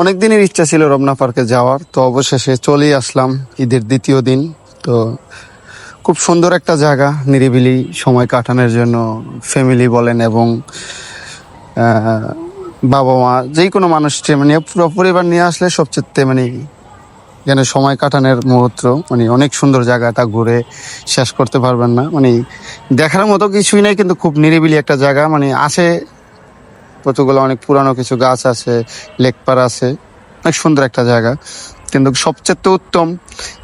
অনেক দিনের ইচ্ছা ছিল রমনা পার্কে যাওয়ার, তো অবশেষে চলেই আসলাম ঈদের দ্বিতীয় দিন। তো খুব সুন্দর একটা জায়গা, নিরিবিলি সময় কাটানোর জন্য ফ্যামিলি বলেন এবং বাবা মা যে কোনো মানুষকে মানে পুরো পরিবার নিয়ে আসলে সবচেয়ে মানে যেন সময় কাটানোর মুহূর্ত মানে অনেক সুন্দর জায়গাটা ঘুরে শেষ করতে পারবেন না। মানে দেখার মতো কিছুই নাই, কিন্তু খুব নিরিবিলি একটা জায়গা। মানে আছে কতগুলো অনেক পুরানো কিছু গাছ আছে লেকপার আছে। অনেক সুন্দর একটা জায়গা। কিন্তু সবচেয়ে উত্তম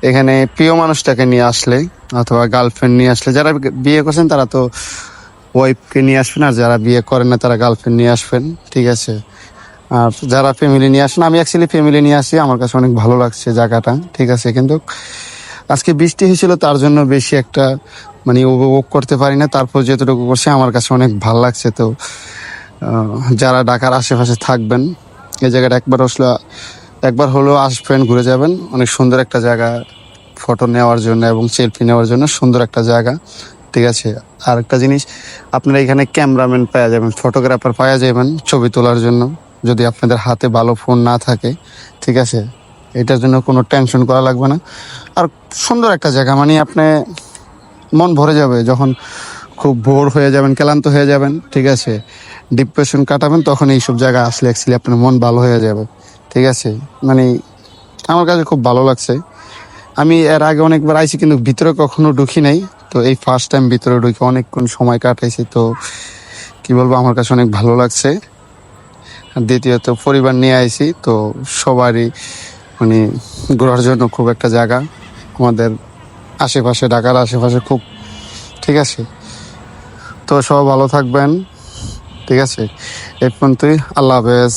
এখানে প্রিয় মানুষটাকে নিয়ে আসলে, অথবা গার্লফ্রেন্ড নিয়ে আসলে, যারা বিয়ে করছেন তারা তো ওয়াইফকে নিয়ে আসবেন, আর যারা বিয়ে করেন না তারা গার্লফ্রেন্ড নিয়ে আসবেন, ঠিক আছে? আর যারা ফ্যামিলি নিয়ে আসেন, আমি অ্যাকচুয়ালি ফ্যামিলি নিয়ে আসি, আমার কাছে অনেক ভালো লাগছে জায়গাটা, ঠিক আছে? কিন্তু আজকে বৃষ্টি হয়েছিল, তার জন্য বেশি একটা মানে উপভোগ করতে পারি না। তারপর যেতটুকু করছে, আমার কাছে অনেক ভালো লাগছে। তো যারা ঢাকার আশেপাশে থাকবেন, এই জায়গাটা একবার আসলে, একবার হলেও আসবেন, ঘুরে যাবেন। অনেক সুন্দর একটা জায়গা ফটো নেওয়ার জন্য এবং সেলফি নেওয়ার জন্য সুন্দর একটা জায়গা, ঠিক আছে? আর একটা জিনিস, আপনারা এখানে ক্যামেরাম্যান পাওয়া যাবেন ফটোগ্রাফার পাওয়া যাবেন ছবি তোলার জন্য, যদি আপনাদের হাতে ভালো ফোন না থাকে, ঠিক আছে? এটার জন্য কোনো টেনশন করা লাগবে না। আর সুন্দর একটা জায়গা মানে আপনি মন ভরে যাবে যখন খুব ভোর হয়ে যাবেন, ক্লান্ত হয়ে যাবেন, ঠিক আছে? ডিপ্রেশন কাটাবেন, তখন এইসব জায়গা আসলে অ্যাকচুয়ালি আপনার মন ভালো হয়ে যাবে, ঠিক আছে? মানে আমার কাছে খুব ভালো লাগছে। আমি এর আগে অনেকবার আইছি, কিন্তু ভিতরে কখনো ঢুকি নাই। তো এই ফার্স্ট টাইম ভিতরে ঢুকে অনেকক্ষণ সময় কাটাইছি, তো কি বলব, আমার কাছে অনেক ভালো লাগছে। আর দ্বিতীয়ত, পরিবার নিয়ে আইছি, তো সবারই মানে ঘোরার জন্য খুব একটা জায়গা। আমাদের আশেপাশে, ঢাকার আশেপাশে খুব, ঠিক আছে? তো সব ভালো থাকবেন। ঠিক আছে? এই পর্যন্তই। আল্লাহ হাফেজ।